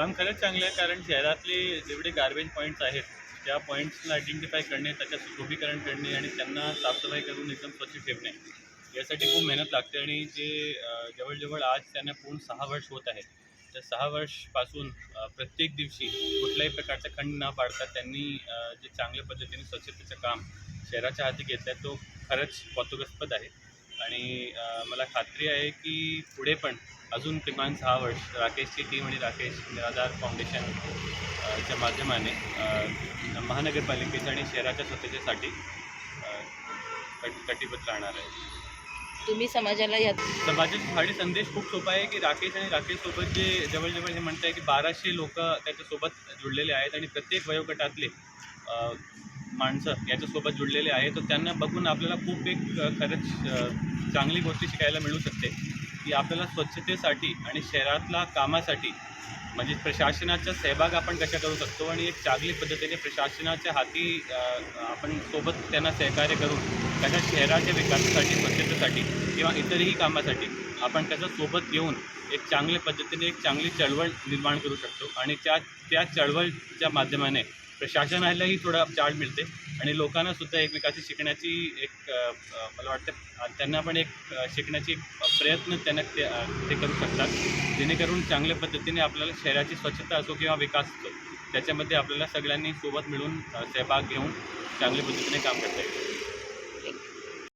काम खरंच चांगलं आहे कारण शहरातले जेवढे गार्बेज पॉईंट्स आहेत त्या पॉईंट्सला आयडेंटिफाय करणे त्याच्या सुशोभीकरण करणे आणि त्यांना साफसफाई करून एकदम स्वच्छ ठेवणे. यासाठी खूप मेहनत लागते आणि जे जवळजवळ आज त्यांना पूर्ण सहा वर्ष होत आहे त्या सहा वर्षपासून प्रत्येक दिवशी कुठल्याही प्रकारचा खंड न पाडता त्यांनी जे चांगल्या पद्धतीने स्वच्छतेचं काम शहराच्या हाती घेतलं आहे तो खरंच कौतुकास्पद आहे. आणि मला खात्री आहे की पुढे पण अजून किमान सहा वर्ष राकेशची टीम आणि राकेश निराधार फाउंडेशन अ, च्या माध्यमाने महानगरपालिकेच्या आणि शहराच्या स्वच्छतेसाठी कट कटिबद्ध राहणार आहे. तुम्ही समाजाला यात समाजासाठी संदेश खूप सोपा आहे की राकेश आणि राकेश सोबत जे जवळजवळ हे म्हणत आहे की बाराशे लोक त्याच्यासोबत जुळलेले आहेत आणि प्रत्येक वयोगटातले माणसं याच्यासोबत जुळलेले आहेत. तर त्यांना बघून आपल्याला खूप एक खरंच चांगली गोष्ट शिकायला मिळू शकते. की आपल्याला स्वच्छतेसाठी आणि शहरातला कामासाठी म्हणजे प्रशासनाचा सहभाग आपण कशा करू शकतो? आणि एक चांगली पद्धतीने प्रशासनाच्या हाती आपण सोबत त्यांना सहकार्य करून कशा शहराच्या विकासासाठी स्वच्छतेसाठी किंवा इतरही कामासाठी आपण त्याचा सोबत घेऊन एक चांगल्या पद्धतीने एक चांगली चळवळ निर्माण करू शकतो. आणि त्या त्या चळवळच्या माध्यमाने प्रशासनालाही थोडा चाळ मिळते आणि लोकांना सुद्धा एकमेकाची शिकण्याची एक मला वाटतं त्यांना पण एक शिकण्याची प्रयत्न त्यांना ते ते करू शकतात. जेणेकरून चांगल्या पद्धतीने आपल्याला शहराची स्वच्छता असो किंवा विकास असो त्याच्यामध्ये आपल्याला सगळ्यांनी सोबत मिळून सहभाग घेऊन चांगल्या पद्धतीने काम करता येईल.